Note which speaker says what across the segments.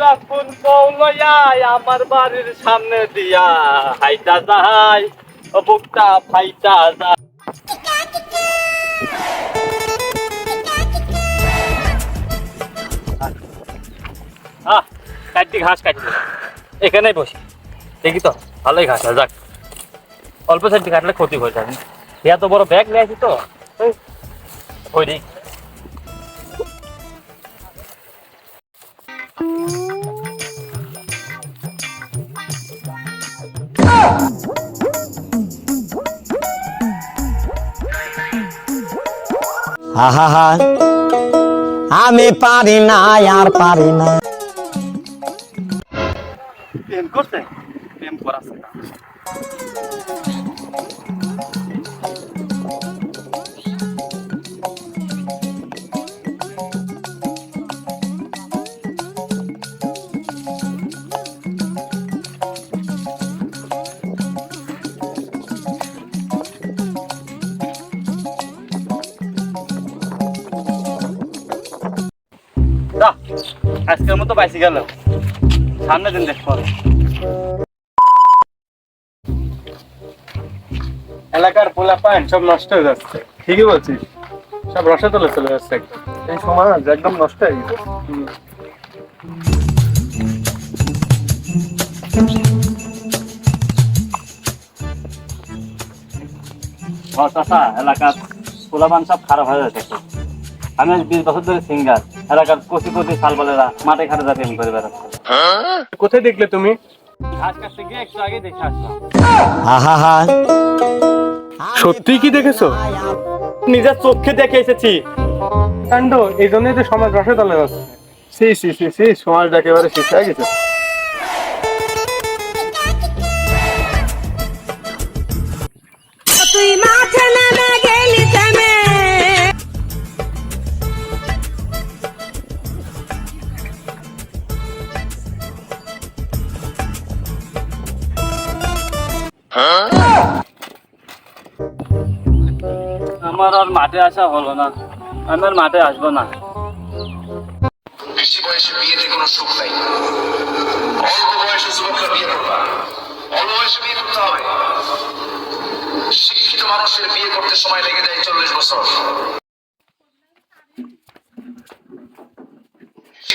Speaker 1: যখন কৌলয়াই আমার বাড়ির সামনে দিয়া হাইটা ও বুকটা ফাইটা যায় আহ কাটটি ঘাস কাটটি এখানেই বসি। দেখি তো, ভালোই ঘাস। যাক, অল্প সাইডটি কাটলে ক্ষতি হয়ে যাবে। এত বড় ব্যাগ নিয়ে আসি তো? ওই দিক।
Speaker 2: আহা আমি পারি না আর পারি না।
Speaker 1: প্রেম করছে প্রেম করাছে আজকের মতো বাইসি গেল। সামনে দিন দেখব
Speaker 3: এলাকার পোলা পান সব নষ্ট হয়ে যাচ্ছে। ঠিকই বলছিস। সব রসে তলে চলে যাচ্ছে। একদম এই সমাজ একদম নষ্ট হয়ে গেছে।
Speaker 1: এলাকার পোলাপান সব খারাপ হয়ে যাচ্ছে। আমি বিশ বছর ধরে সিঙ্গার এলাকার কচি কচি শালবালেরা মাঠে ঘাটে যা প্রেম করে বেড়াচ্ছে।
Speaker 3: কোথায় দেখলে তুমি?
Speaker 1: ঘাস কাটতে গিয়ে একটু আগে দেখে আসলাম।
Speaker 2: আহা
Speaker 3: সত্যি কি দেখেছ?
Speaker 1: নিজের চোখে দেখে এসেছি।
Speaker 3: কাণ্ড এই জন্যই তো সমাজ রসে তলে যাচ্ছে। সি সি সি সি সমাজটা একেবারে শেষ হয়ে গেছে।
Speaker 1: আমার আর মাঠে আসা হলো না। আমি আর মাঠে আসব না।
Speaker 4: বেশি বয়সে বিয়েতে কোনো সুখ নাই। অল্প বয়সে যুবকরা বিয়ে করবা। অল্প বয়সে বিয়ে করতে হবে। শিক্ষিত মানুষের বিয়ে করতে সময় লেগে যায় চল্লিশ বছর বেশি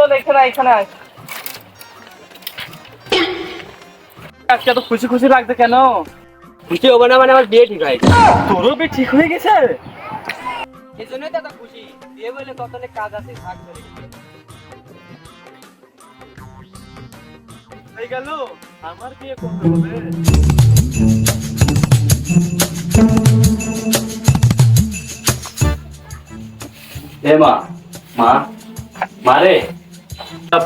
Speaker 1: শোন, এখানে এখানে আয়। আজকে এত খুশি খুশি লাগছে কেন? খুশি হবে না মানে আমার বিয়ে ঠিক হয়েছে তোরও বিয়ে ঠিক হয়ে গেছে? এই জন্যই তো এত খুশি। বিয়ে বলে কত অনেক কাজ আছে ভাগ করে হয়ে গেল? আমার বিয়ে করতে হবে। এ মা মা মারে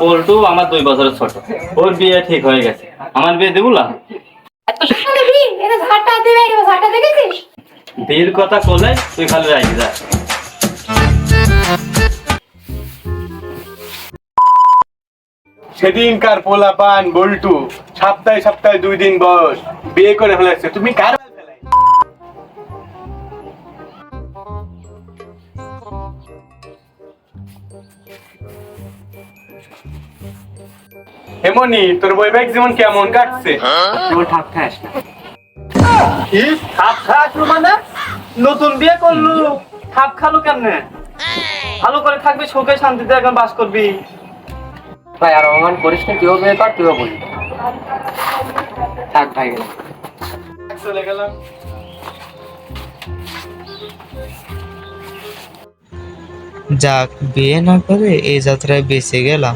Speaker 1: বলটু আমার দুই বছরের ছোট। ওর বিয়ে ঠিক হয়ে গেছে। আমার বিয়ে দেবুলা বিয়ের কথা বলে তুই খালি রাখি যা।
Speaker 3: সেদিনকার পোলা পান বল্টু সপ্তাহে সপ্তাহে দুই দিন বয়স বিয়ে করে ফেলেছে। তুমি কার হেমনি তোর বৈবাহিক জীবন কেমন কাটছে?
Speaker 1: কি? খাসলো মানে? নতুন বিয়ে করলু। খাপ খালো কেমনে? ভালো করে থাকবি সুখে শান্তিতে এখন বাস করবি।
Speaker 5: ভাই আর অপমান করিস না কেউ বিয়ে কর কেউ বলি। থাক ভাই। গেলাম
Speaker 3: চলে গেলাম।
Speaker 6: যাক বিয়ে না করে এই যাত্রায় বেঁচে গেলাম।